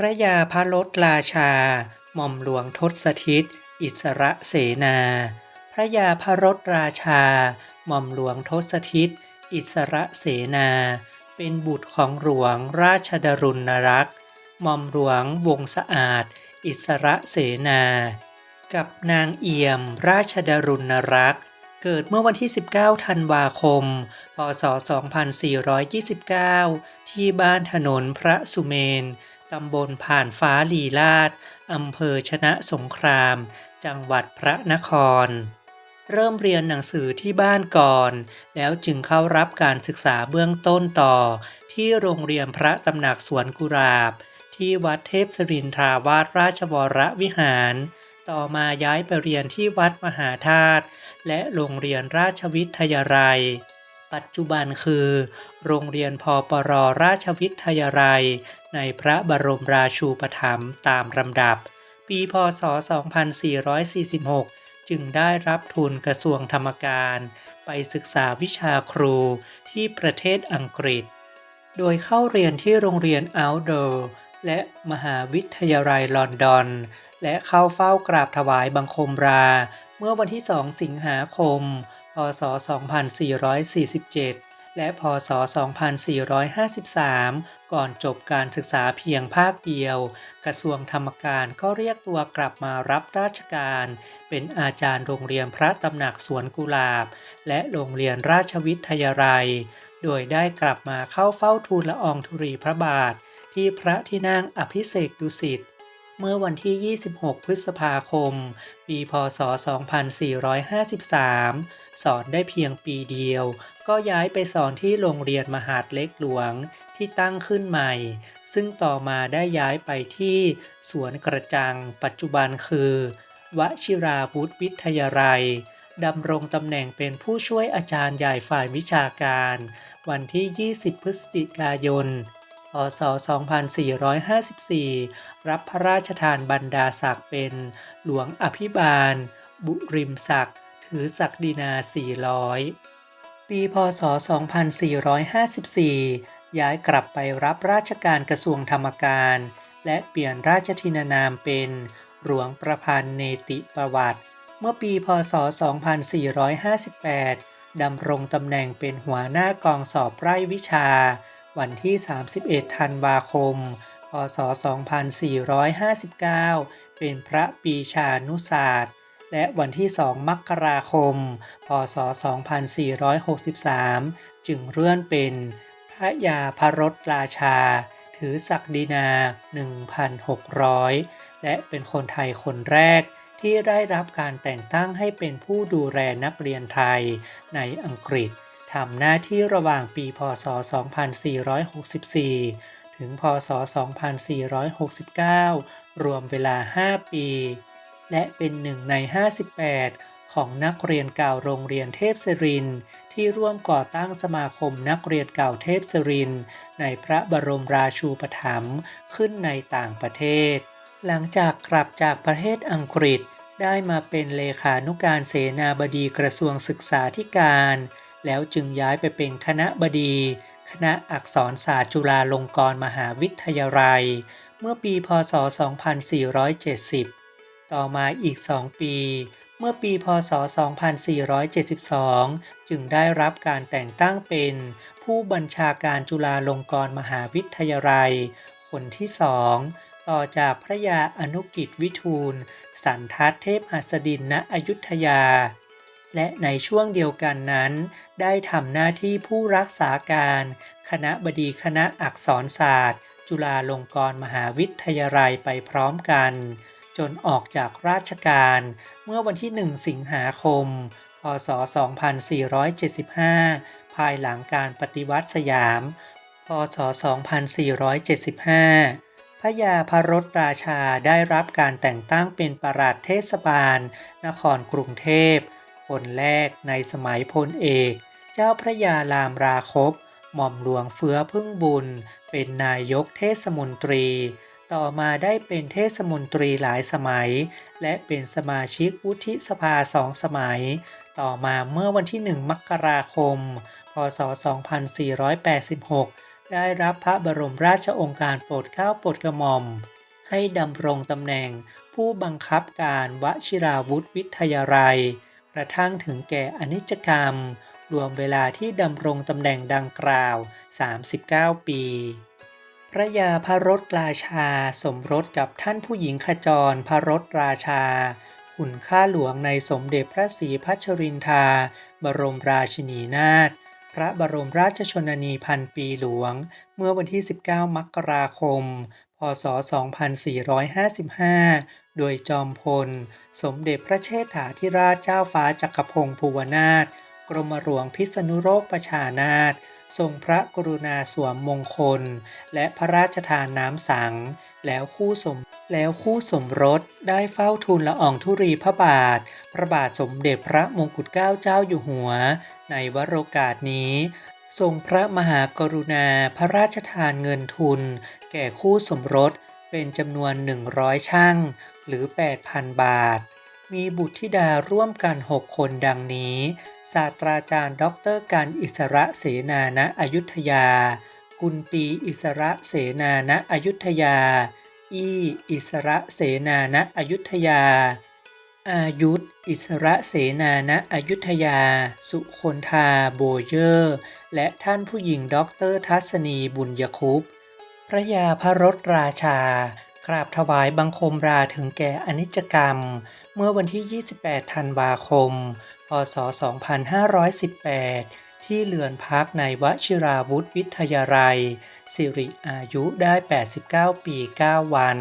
พระยาพระลดราชา หม่อมหลวงทศทิตอิสระเสนา พระยาพระรถราชา หม่อมหลวงทศทิตอิสระเสนา เป็นบุตรของหลวงราชดรุณรักษ์หม่อมหลวงวงสะอาด อิสระเสนา กับนางเอี่ยมราชดรุณรักษ์เกิดเมื่อวันที่ 19 ธันวาคม พศ 2429 ที่บ้านถนนพระสุเมน ตำบลผ่านฟ้าลีลาดอำเภอชนะสงคราม จังหวัดพระนคร เริ่มเรียนหนังสือที่บ้านก่อน แล้วจึงเข้ารับการศึกษาเบื้องต้นต่อ ที่โรงเรียนพระตำหนักสวนกุหลาบ ที่วัดเทพสรินทราวาสราชวรวิหาร ต่อมาย้ายไปเรียนที่วัดมหาธาตุและโรงเรียนราชวิทยาลัย ปัจจุบันคือ โรงเรียนพปรราชวิทยาลัย ในพระบรมราชูปถัมภ์ตามลำดับ ปีพศ 2446 จึงได้รับทุนกระทรวงธรรมการ ไปศึกษาวิชาครูที่ประเทศอังกฤษ โดยเข้าเรียนที่โรงเรียนอัลโดและมหาวิทยาลัยลอนดอน และเข้าเฝ้ากราบถวายบังคมรา เมื่อวันที่ 2 สิงหาคม พ ศ 2447 และพศ 2453 ก่อนจบการศึกษาเพียงภาคเดียว กระทรวงธรรมการก็เรียกตัวกลับมารับราชการ เป็นอาจารย์โรงเรียนพระตำหนักสวนกุหลาบ และโรงเรียนราชวิทยาลัย โดยได้กลับมาเข้าเฝ้าทูลละอองธุรีพระบาท ที่พระที่นั่งอภิเษกดุสิต เมื่อวันที่ 26 พฤษภาคม ปีพศ 2453 สอนได้เพียงปีเดียว ก็ย้ายไปสอนที่โรงเรียนมหาดเล็กหลวงที่ตั้งขึ้นใหม่ ซึ่งต่อมาได้ย้ายไปที่สวนกระจัง ปัจจุบันคือวชิราวุธวิทยาลัยดำรงตำแหน่งเป็นผู้ช่วยอาจารย์ใหญ่ฝ่ายวิชาการ วันที่ 20 พฤศจิกายน ศ 2454 รับพระราชทานบรรดาศักดิ์เป็น หลวงอภิบาล บุริมศักดิ์ถือศักดินา 400 ปีพศ 2454 ย้ายกลับไปรับราชการกระทรวงธรรมการ และเปลี่ยนราชทินานามเป็นหลวงประพันธ์เนติประวัติ เมื่อปีพศ 2458 ดำรงตำแหน่งเป็นหัวหน้ากองสอบไร่วิชา วันที่ 31 ธันวาคม พศ 2459 เป็นพระปีชานุศาสตร์ และวันที่ 2 มกราคม พศ 2463 จึงเลื่อนเป็นพระยาพระรถราชา ถือศักดินา 1,600 และเป็นคนไทยคนแรกที่ได้รับการแต่งตั้งให้เป็นผู้ดูแลนักเรียนไทยในอังกฤษำหน้าที่ระหว่างปีพศ 2464 ถึง พศ 2469 รวมเวลา 5 ปี และเป็นหนึ่งใน 58 ของนักเรียนเก่าโรงเรียนเทพศริน ที่ร่วมก่อตั้งสมาคมนักเรียนเก่าเทพศริน ในพระบรมราชูปถัมภ์ขึ้นในต่างประเทศ หลังจากกลับจากประเทศอังกฤษได้มาเป็นเลขานุการเสนาบดีกระทรวงศึกษาธิการ แล้วจึงย้ายไปเป็นคณะบดี คณะอักษรศาสตร์จุฬาลงกรณ์มหาวิทยาลัย เมื่อปีพศ 2470 ต่อมาอีก 2 ปี เมื่อปีพศ 2472 จึงได้รับการแต่งตั้งเป็นผู้บัญชาการจุฬาลงกรณ์มหาวิทยาลัย คนที่สองต่อจากพระยาอนุกิจวิทูล สันทัศเทพหัสดินณอยุธยา และในช่วงเดียวกันนั้น ได้ทำหน้าที่ผู้รักษาการ คณะบดีคณะอักษรศาสตร์ จุฬาลงกรณ์มหาวิทยาลัยไปพร้อมกัน จนออกจากราชการเมื่อวันที่ 1 สิงหาคม พศ 2475 ภายหลังการปฏิวัติสยาม พศ 2475พระยาพระรถราชาได้รับการแต่งตั้งเป็นประหลัดเทศบาล นครกรุงเทพ คนแรกในสมัยพลเอก เจ้าพระยารามราคบ หม่อมหลวงเฟื้อพึ่งบุญ เป็นนายกเทศมนตรี ต่อมาได้เป็นเทศมนตรีหลายสมัย และเป็นสมาชิกวุฒิสภาสองสมัย ต่อมาเมื่อวันที่ 1 มกราคม พศ 2486 ได้รับพระบรมราชโองการโปรดเกล้าโปรดกระหม่อม ให้ดำรงตำแหน่งผู้บังคับการวชิราวุธวิทยาลัย ระทั่งถึงแก่อนิจกรรม รวมเวลาที่ดำรงตำแหน่งดังกล่าว 39 ปี พระยาพระรถราชาสมรสกับท่านผู้หญิงขจรพระรถราชา ขุนข้าหลวงในสมเด็จพระศรีพัชรินทราบรมราชินีนาถพระบรมราชชนนีพันปีหลวง เมื่อวันที่ 19 มกราคม พศ 2455 โดยจอมพล สมเด็จพระเชษฐาธิราชเจ้าฟ้าจักรพงศ์ภูวนาถกรมหลวงพิษณุโลกประชานาถทรงพระกรุณาสวมมงคล และพระราชทานน้ำสัง แล้วคู่สมแล้วคู่สมรสได้เฝ้าทูลละอองธุรีพระบาท พระบาทสมเด็จพระมงกุฎเกล้าเจ้าอยู่หัว ในวโรกาสนี้ ทรงพระมหากรุณาพระราชทานเงินทุน แก่คู่สมรส เป็นจำนวน 100 ช่างหรือ 8,000 บาท มีบุตรธิดาร่วมกัน 6 คนดังนี้ ศาสตราจารย์ด็อกเตอร์การอิสระเสนาณอยุธยา กุลปีอิสระเสนาณอยุธยา อีอิสระเสนาณอยุธยา อายุธอิสระเสนาณอยุธยา สุคนธาโบเยอร์ และท่านผู้หญิงด็อกเตอร์ทัศนีบุญยคุป พระยาพระรถราชา กราบถวายบังคมราถึงแก่อนิจกรรม เมื่อวันที่ 28 ธันวาคม พศ 2518 ที่เรือนพักในวชิราวุธวิทยาลัย สิริอายุได้ 89 ปี 9 วัน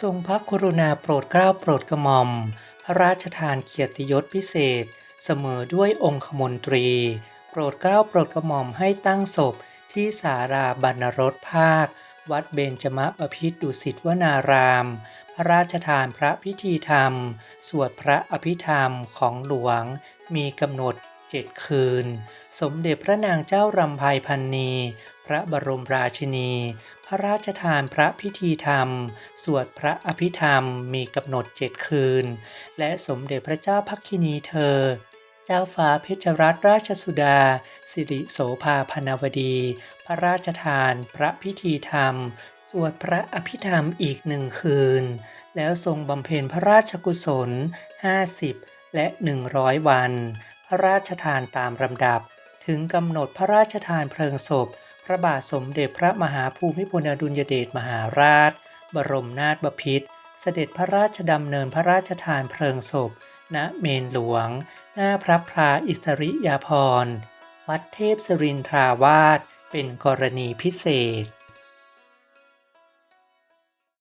ทรงพระกรุณาโปรดเกล้าโปรดกระหม่อม พระราชทานเกียรติยศพิเศษ เสมอด้วยองคมนตรี โปรดเกล้าโปรดกระหม่อมให้ตั้งศพที่สาราบรรณรสภาค วัดเบญจมบพิตรดุสิตวนาราม พระราชทานพระพิธีธรรม สวดพระอภิธรรมของหลวง มีกำหนดเจ็ดคืน สมเด็จพระนางเจ้ารำไพพันนี พระบรมราชินี พระราชทานพระพิธีธรรม สวดพระอภิธรรมมีกำหนดเจ็ดคืน และสมเด็จพระเจ้าพักคินีเธอเจ้าฟ้าเพชรรัตนราชสุดา สิริโสภาพนาวดี พระราชทานพระพิธีธรรม สวดพระอภิธรรมอีกหนึ่งคืน แล้วทรงบำเพ็ญพระราชกุศล 50 และ 100 วัน พระราชทานตามลำดับ ถึงกำหนดพระราชทานเพลิงศพ พระบาทสมเด็จพระมหาภูมิพลอดุลยเดชมหาราช บรมนาถบพิตรเสด็จพระราชดำเนินพระราชทานเพลิงศพ ณเมนหลวง หน้าพระพราอิสริยาภรณ์วัดเทพสรินทราวาส เป็นกรณีพิเศษ